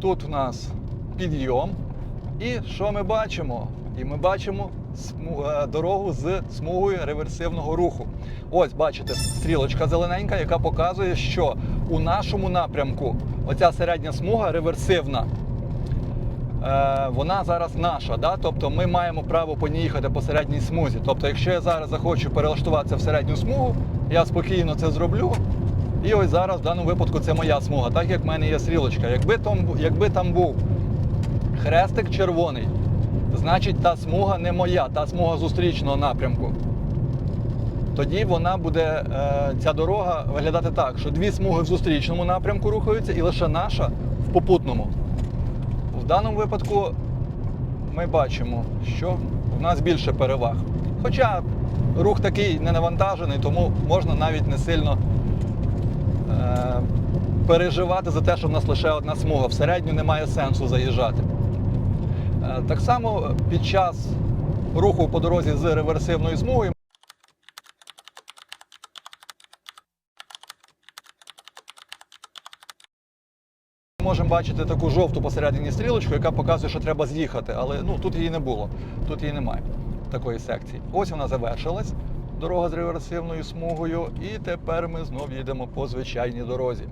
Тут у нас підйом. І що ми бачимо? І ми бачимо е, дорогу з смугою реверсивного руху. Ось бачите, стрілочка зелененька, яка показує, що у нашому напрямку оця середня смуга реверсивна. Е, вона зараз наша, да? тобто ми маємо право по ній їхати по середній смузі. Тобто, якщо я зараз захочу перелаштуватися в середню смугу, я спокійно це зроблю. І ось зараз в даному випадку це моя смуга, так як в мене є стрілочка. Якби там, якби там був хрестик червоний, значить та смуга не моя, та смуга зустрічного напрямку. Тоді вона буде, е, ця дорога виглядати так, що дві смуги в зустрічному напрямку рухаються і лише наша в попутному. В даному випадку ми бачимо, що в нас більше переваг. Хоча рух такий не навантажений, тому можна навіть не сильно переживати за те, що в нас лише одна смуга. В середню немає сенсу заїжджати. Е, так само під час руху по дорозі з реверсивною смугою. Можемо бачити таку жовту посередині стрілочку, яка показує, що треба з'їхати, але ну, тут її не було, тут її немає, такої секції. Ось вона завершилась, дорога з реверсивною смугою, і тепер ми знов їдемо по звичайній дорозі.